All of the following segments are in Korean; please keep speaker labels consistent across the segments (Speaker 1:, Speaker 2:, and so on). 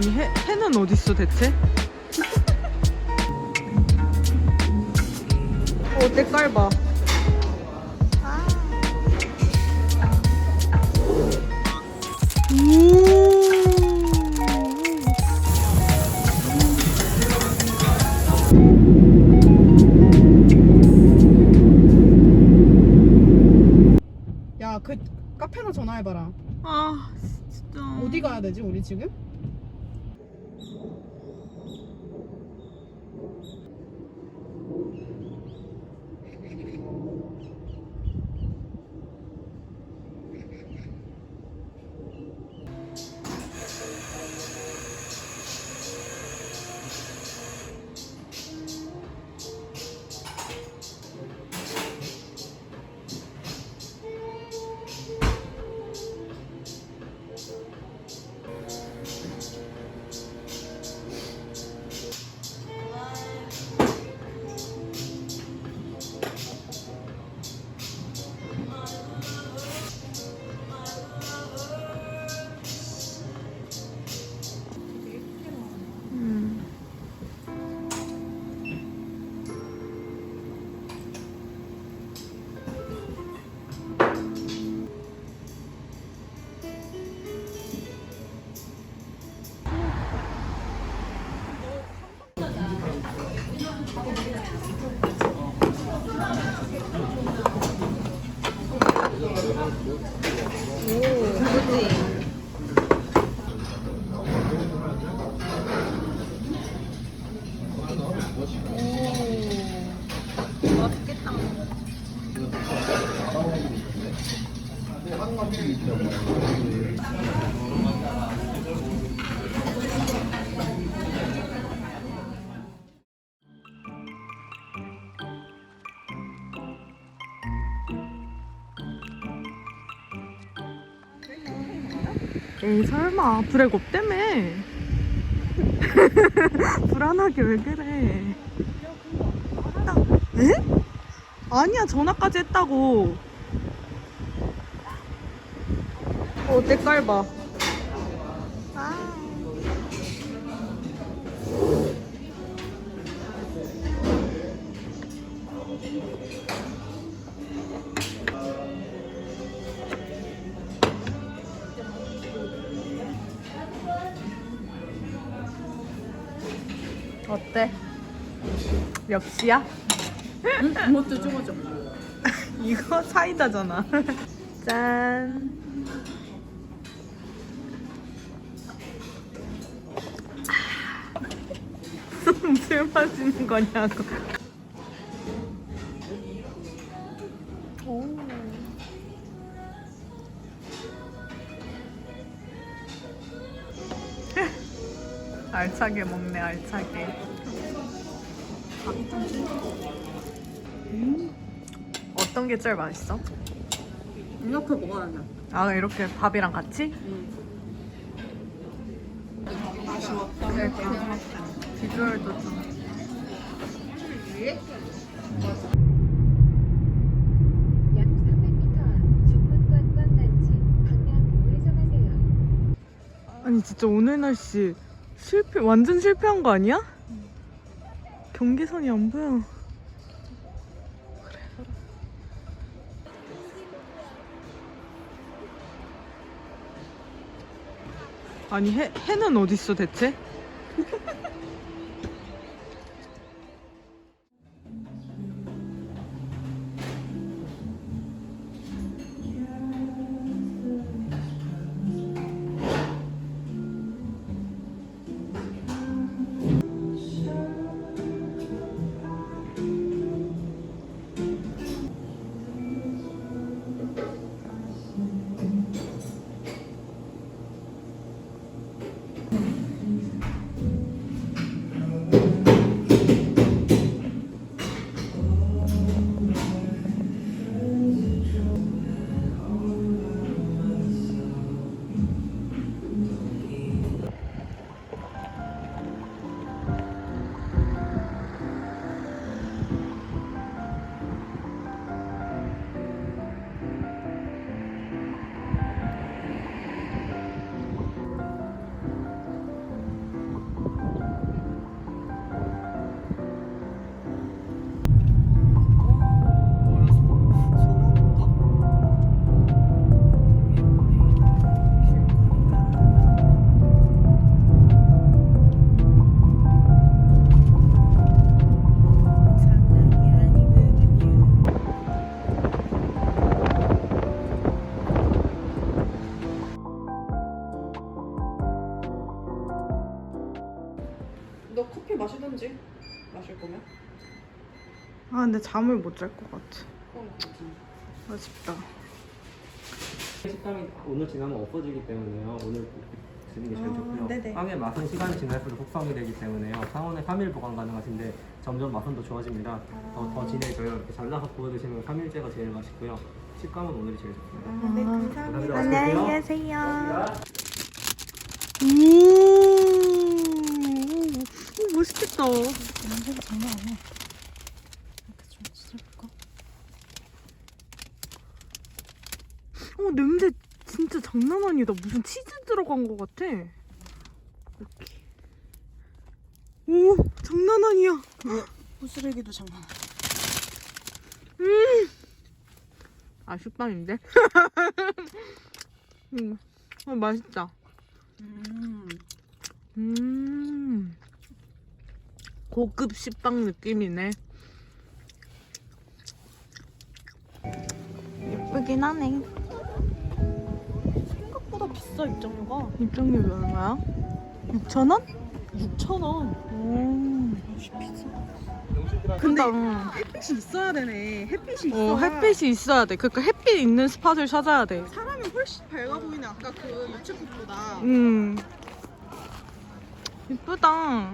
Speaker 1: 아니 해, 해는 어딨어 대체? 어 때깔 봐. 오.
Speaker 2: 야, 그 카페나 전화해봐라.
Speaker 1: 아 진짜.
Speaker 2: 어디 가야 되지, 우리 지금?
Speaker 1: 오, 그렇지. 에이 설마. 브렉 없다며 불안하게 왜 그래. 나, 에? 아니야 전화까지 했다고. 어 때 깔 봐 어때? 역시야?
Speaker 2: 이것도 찍어줘.
Speaker 1: 이거 사이다잖아. 짠. 술 마시는 거냐고. 알차게 먹네, 알차게. 음. 어떤 게 제일 맛있어?
Speaker 2: 이렇게 먹어야 돼.
Speaker 1: 아 이렇게 밥이랑 같이? 이렇게 비주얼도 좀
Speaker 3: 약 300m 앞 중문관 관단지 방면 우회전하세요.
Speaker 1: 아니 진짜 오늘 날씨 실패 완전 실패한 거 아니야? 경계선이 안 보여 아니 해, 해는 어딨어 대체? 아 근데 잠을 못 잘 것 같아. 아쉽다.
Speaker 4: 식감이 오늘 지나면 없어지기 때문에요. 오늘 드는 게 제일
Speaker 1: 아,
Speaker 4: 좋고요.
Speaker 1: 네네.
Speaker 4: 빵의 맛은 시간이 지날수록 숙성이 되기 때문에요. 상온에 3일 보관 가능하신데 점점 맛은 더 좋아집니다. 더, 더 진해져요. 이렇게 잘라서 구워 드시면 3일째가 제일 맛있고요. 식감은 오늘이 제일 좋습니다.
Speaker 1: 아, 네 감사합니다.
Speaker 4: 안녕히 계세요.
Speaker 1: 계 멋있겠다.
Speaker 2: 냄새가 장난 아니야. 이렇게 좀 찢어볼까?
Speaker 1: 어 냄새 진짜 장난 아니다. 무슨 치즈 들어간 것 같아. 이렇게. 오 장난 아니야.
Speaker 2: 부스레기도 장난 아니야.
Speaker 1: 아 식빵인데? 음, 어, 맛있다.
Speaker 2: 음.
Speaker 1: 음 고급 식빵 느낌이네. 예쁘긴 하네.
Speaker 2: 생각보다 비싸 입장료가.
Speaker 1: 입장료가 얼마야? 6천 원?
Speaker 2: 6천 원.
Speaker 1: 오.
Speaker 2: 역시 비싸.
Speaker 1: 근데
Speaker 2: 햇빛이 있어야 되네. 햇빛이
Speaker 1: 어, 햇빛이 있어야 돼. 그러니까 햇빛 있는 스팟을 찾아야 돼.
Speaker 2: 사람이 훨씬 밝아 보이네. 아까 그 유채꽃보다.
Speaker 1: 음. 이쁘다.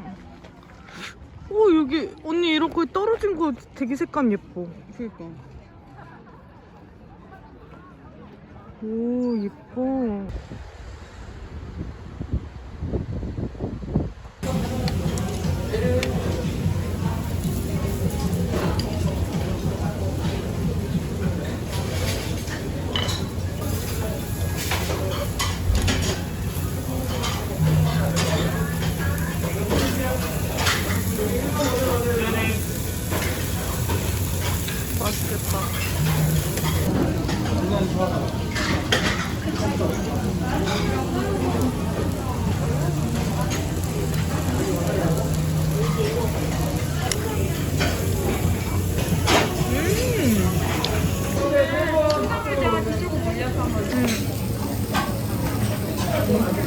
Speaker 1: 오, 여기 언니 이렇게 떨어진 거 되게 색감 예뻐.
Speaker 2: 그니까.
Speaker 1: 오, 예뻐. 맛있겠다.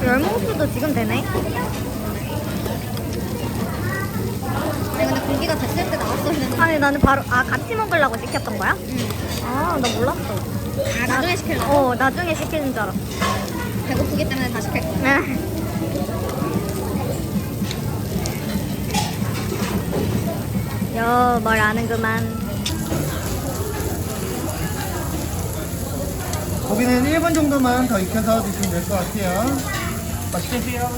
Speaker 5: 열무국수도 지금 되네. 나는 바로 아 같이 먹으려고 시켰던 거야? 응 아나 몰랐어. 아 나중에 시킬라 어 나중에 시키는 줄 알았어. 배고프기 때문에 다 시킬 거야? 여뭘 아는구만.
Speaker 6: 고기는 1분 정도만 더 익혀서 드시면 될 것 같아요. 맛있게 드세요.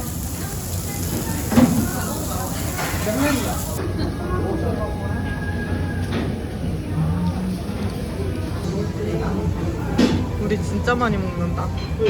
Speaker 1: 우리 진짜 많이 먹는다.
Speaker 4: 두